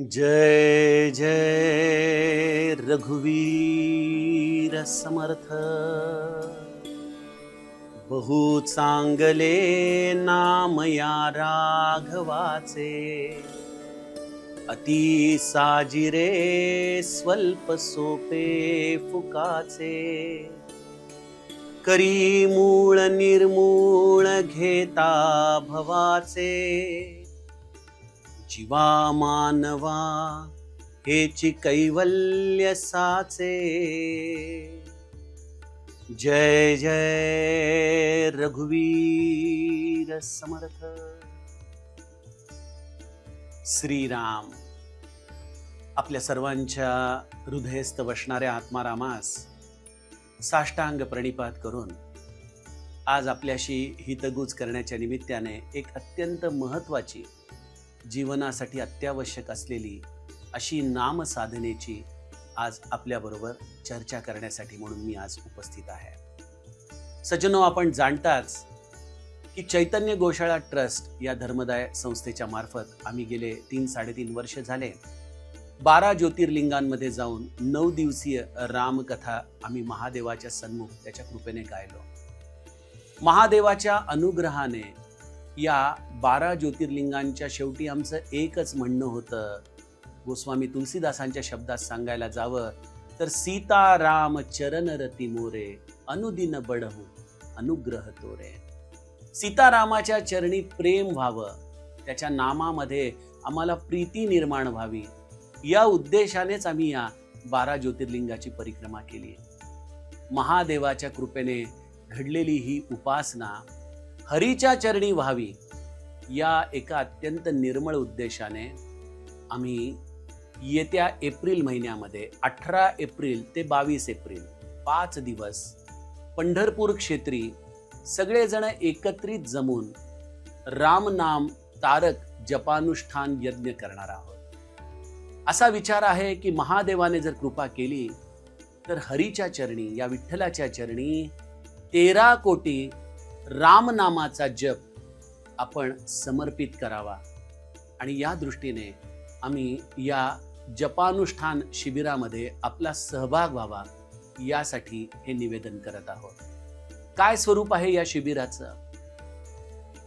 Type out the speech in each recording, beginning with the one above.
जय जय रघुवीर समर्थ। बहु चांगले नाम या राघवाचे। अति साजिरे स्वल्प सोपे फुकाचे। करी मूळ निर्मूळ घेता भवाचे। जीवा मानवा हेची कैवल्य साचे. जय जय रघुवीर समर्थ. श्रीराम आपल्या सर्वांच्या हृदयस्थ बसणाऱ्या आत्मारामास साष्टांग प्रणिपात करून आज आपल्याशी हितगुज करण्याच्या निमित्ताने एक अत्यंत महत्त्वाची जीवनासाठी अत्यावश्यक असलेली अशी नाम साधनेची आज आपल्याबरोबर चर्चा करण्यासाठी म्हणून मी आज उपस्थित आहे. सज्जनो आपण जाणताच की चैतन्य गोशाळा ट्रस्ट या धर्मदाय संस्थेच्या मार्फत आम्ही गेले तीन साडेतीन वर्ष झाले. बारा ज्योतिर्लिंगांमध्ये जाऊन नऊ दिवसीय रामकथा आम्ही महादेवाच्या सन्मुख त्याच्या कृपेने गायलो. महादेवाच्या अनुग्रहाने या बारा ज्योतिर्लिंगांच्या शेवटी आमचं एकच म्हणणं होतं गोस्वामी तुलसीदासांच्या शब्दात सांगायला जावं तर सीता राम चरण रती मोरे अनुदिन बडहू अनुग्रह तोरे. सीतारामाच्या चरणी प्रेम व्हावं त्याच्या नामामध्ये आम्हाला प्रीती निर्माण व्हावी या उद्देशानेच आम्ही या बारा ज्योतिर्लिंगाची परिक्रमा केली महादेवाच्या कृपेने घडलेली ही उपासना हरीच्या चरणी व्हावी या एका अत्यंत निर्मळ उद्देशाने आम्ही येत्या एप्रिल महिन्यामध्ये अठरा एप्रिल ते बावीस एप्रिल पाच दिवस पंढरपूर क्षेत्री सगळेजण एकत्रित जमून रामनाम तारक जपानुष्ठान यज्ञ करणार आहोत. असा विचार आहे की महादेवाने जर कृपा केली तर हरीच्या चरणी या विठ्ठलाच्या चरणी तेरा कोटी रामनामाचा जप आपण समर्पित करावा. आणि या दृष्टीने आम्ही या जपानुष्ठान शिबिरामध्ये आपला सहभाग व्हावा यासाठी हे निवेदन करत आहोत. काय स्वरूप आहे या शिबिराचं?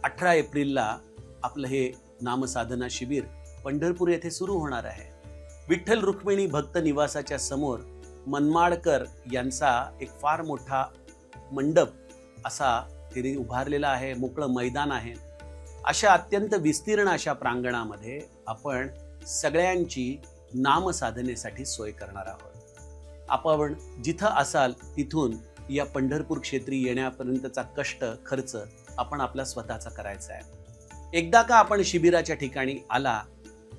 अठरा एप्रिलला आपलं हे नामसाधना शिबिर पंढरपूर येथे सुरू होणार आहे. विठ्ठल रुक्मिणी भक्त निवासाच्या समोर मनमाडकर यांचा एक फार मोठा मंडप असा तिने उभारलेला आहे मोकळं मैदान आहे. अशा अत्यंत विस्तीर्ण अशा प्रांगणामध्ये आपण सगळ्यांची नामसाधनेसाठी सोय करणार आहोत. आपण जिथं असाल तिथून या पंढरपूर क्षेत्री येण्यापर्यंतचा कष्ट खर्च आपण आपला स्वतःचा करायचा आहे. एकदा का आपण शिबिराच्या ठिकाणी आला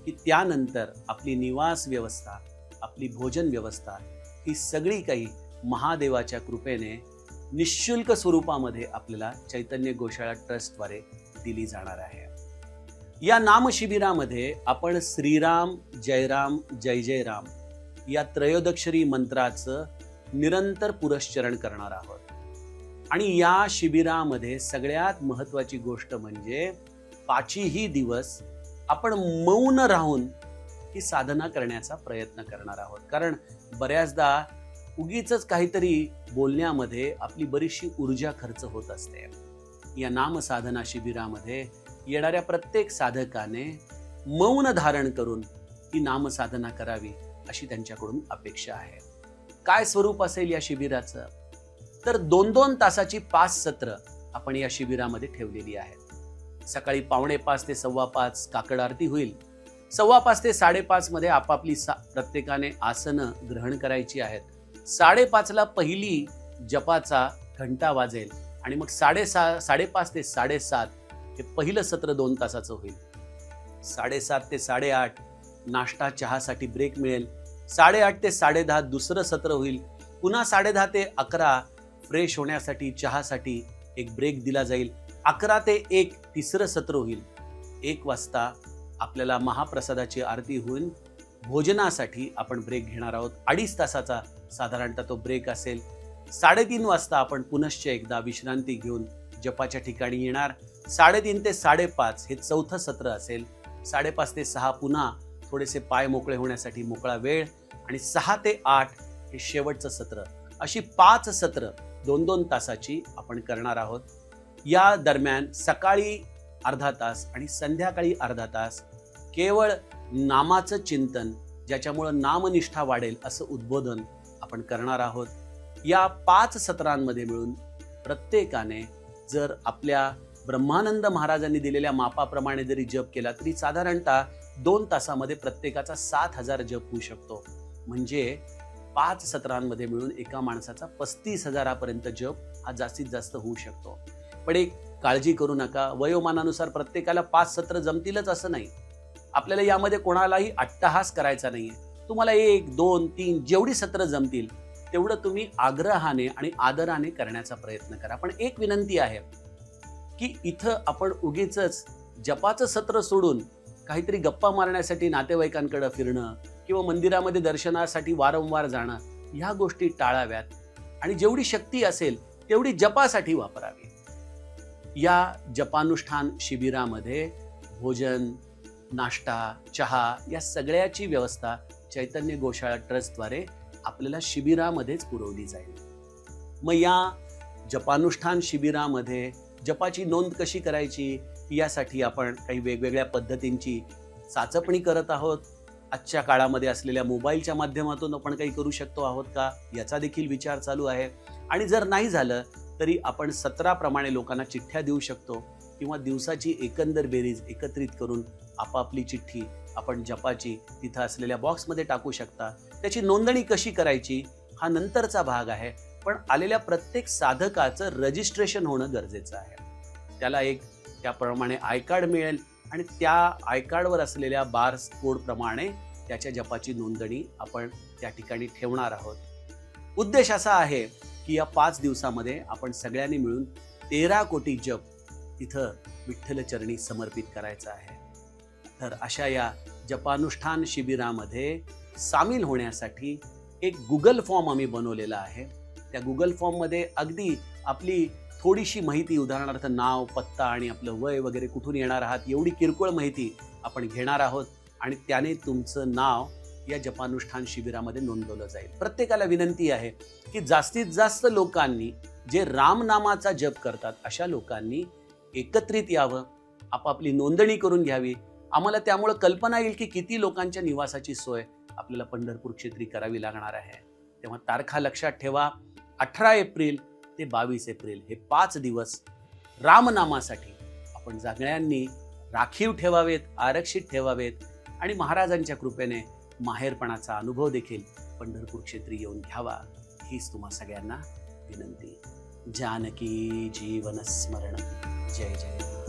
की त्यानंतर आपली निवास व्यवस्था आपली भोजन व्यवस्था ही सगळी काही महादेवाच्या कृपेने निशुल्क स्वरूपामध्ये आपल्याला चैतन्य गोशाळा ट्रस्टद्वारे दिली जाणार आहे. या नामशिबिरामध्ये आपण श्रीराम जयराम जय जयराम या त्रयोदक्षरी मंत्राचं निरंतर पुरश्चरण करणार आहोत. आणि या शिबिरामध्ये सगळ्यात महत्त्वाची गोष्ट म्हणजे पाचही दिवस आपण मौन राहून ही साधना करण्याचा प्रयत्न करणार आहोत. कारण बऱ्याचदा उगीच काहीतरी बोलण्यामध्ये आपली बरीचशी ऊर्जा खर्च होत असते. या नामसाधना शिबिरामध्ये येणाऱ्या प्रत्येक साधकाने मौन धारण करून ही नामसाधना करावी अशी त्यांच्याकडून अपेक्षा आहे. काय स्वरूप असेल या शिबिराचं? तर दोन दोन तासाची पाच सत्र आपण या शिबिरामध्ये ठेवलेली आहेत. सकाळी पावणे पाच ते सव्वा पाच काकड आरती होईल. सव्वा पाच ते साडेपाच मध्ये आपापली सा प्रत्येकाने आसनं ग्रहण करायची आहेत. साडेपाचला पहिली जपाचा घंटा वाजेल आणि मग साडेसा साडेपाच ते साडेसात हे पहिलं सत्र दोन तासाचं होईल. साडेसात ते साडेआठ नाश्ता चहासाठी ब्रेक मिळेल. साडेआठ ते साडेदहा दुसरं सत्र होईल. पुन्हा साडेदहा ते अकरा फ्रेश होण्यासाठी चहासाठी एक ब्रेक दिला जाईल. अकरा ते एक तिसरं सत्र होईल. एक वाजता आपल्याला महाप्रसादाची आरती होऊन भोजनासाठी आपण ब्रेक घेणार आहोत. अडीच तासाचा साधारणतः तो ब्रेक असेल. साडेतीन वाजता आपण पुनश्च एकदा विश्रांती घेऊन जपाच्या ठिकाणी येणार. साडेतीन ते साडेपाच हे चौथं सत्र असेल. साडेपाच ते सहा पुन्हा थोडेसे पाय मोकळे होण्यासाठी मोकळा वेळ आणि सहा ते आठ हे शेवटचं सत्र. अशी पाच सत्र दोन दोन तासाची आपण करणार आहोत. या दरम्यान सकाळी अर्धा तास आणि संध्याकाळी अर्धा तास केवळ नामाचं चिंतन ज्याच्यामुळं नामनिष्ठा वाढेल असं उद्बोधन आपण करणार आहोत. या पाच सत्रांमध्ये मिळून प्रत्येकाने जर आपल्या ब्रह्मानंद महाराजांनी दिलेल्या मापाप्रमाणे जरी जप केला तरी साधारणतः दोन तासामध्ये प्रत्येकाचा सात हजार जप होऊ शकतो. म्हणजे पाच सत्रांमध्ये मिळून एका माणसाचा पस्तीस हजारापर्यंत जप हा जास्तीत जास्त होऊ शकतो. पण एक काळजी करू नका. वयोमानानुसार प्रत्येकाला पाच सत्र जमतीलच असं नाही. आपल्याला यामध्ये कोणालाही अट्टहास करायचा नाहीये. तुम्हाला एक दोन तीन जेवढी सत्र जमतील तेवढं तुम्ही आग्रहाने आणि आदराने करण्याचा प्रयत्न करा. पण एक विनंती आहे की इथं आपण उगीच जपाचं सत्र सोडून काहीतरी गप्पा मारण्यासाठी नातेवाईकांकडे फिरणं किंवा मंदिरामध्ये दर्शनासाठी वारंवार जाणं ह्या गोष्टी टाळाव्यात आणि जेवढी शक्ती असेल तेवढी जपासाठी वापरावी. या जपानुष्ठान शिबिरामध्ये भोजन नाश्ता चहा या सगळ्याची व्यवस्था चैतन्य गोशाळा ट्रस्टद्वारे आपल्याला शिबिरामध्येच पुरवली जाईल. मग या जपानुष्ठान शिबिरामध्ये जपाची नोंद कशी करायची? यासाठी आपण काही वेगवेगळ्या पद्धतींची चाचपणी करत आहोत. आजच्या काळामध्ये असलेल्या मोबाईलच्या माध्यमातून आपण काही करू शकतो आहोत का? याचा देखील विचार चालू आहे. आणि जर नाही झालं तरी आपण सतराप्रमाणे लोकांना चिठ्ठ्या देऊ शकतो. किंवा दिवसाची एकंदर बेरीज एकत्रित करून आपापली चिठ्ठी आपण जपाची तिथं असलेल्या बॉक्समध्ये टाकू शकता. त्याची नोंदणी कशी करायची? हा नंतरचा भाग आहे. पण आलेल्या प्रत्येक साधकाचं रजिस्ट्रेशन होणं गरजेचं आहे. त्याला एक त्याप्रमाणे आय कार्ड मिळेल आणि त्या आय कार्डवर असलेल्या बार कोडप्रमाणे त्याच्या जपाची नोंदणी आपण त्या ठिकाणी ठेवणार आहोत. उद्देश असा आहे की या पाच दिवसामध्ये आपण सगळ्यांनी मिळून तेरा कोटी जप तिथं विठ्ठलचरणी समर्पित करायचं आहे. तर अशा या जपानुष्ठान शिबिरामध्ये सामील होण्यासाठी एक गुगल फॉर्म आम्ही बनवलेला आहे. त्या गुगल फॉर्ममध्ये अगदी आपली थोडीशी माहिती उदाहरणार्थ नाव पत्ता आणि आपलं वय वगैरे कुठून येणार आहात एवढी किरकोळ माहिती आपण घेणार आहोत आणि त्याने तुमचं नाव या जपानुष्ठान शिबिरामध्ये नोंदवलं जाईल. प्रत्येकाला विनंती आहे की जास्तीत जास्त लोकांनी जे रामनामाचा जप करतात अशा लोकांनी एकत्रित यावं आपापली नोंदणी करून घ्यावी आम्हाला त्यामुळं कल्पना येईल की किती लोकांच्या निवासाची सोय आपल्याला पंढरपूर क्षेत्री करावी लागणार आहे. तेव्हा तारखा लक्षात ठेवा. अठरा एप्रिल ते बावीस एप्रिल हे पाच दिवस रामनामासाठी आपण सगळ्यांनी राखीव ठेवावेत आरक्षित ठेवावेत आणि महाराजांच्या कृपेने माहेरपणाचा अनुभव देखील पंढरपूर क्षेत्री येऊन घ्यावा. हीच तुम्हा सगळ्यांना विनंती. जानकी जीवन स्मरण. जय जय.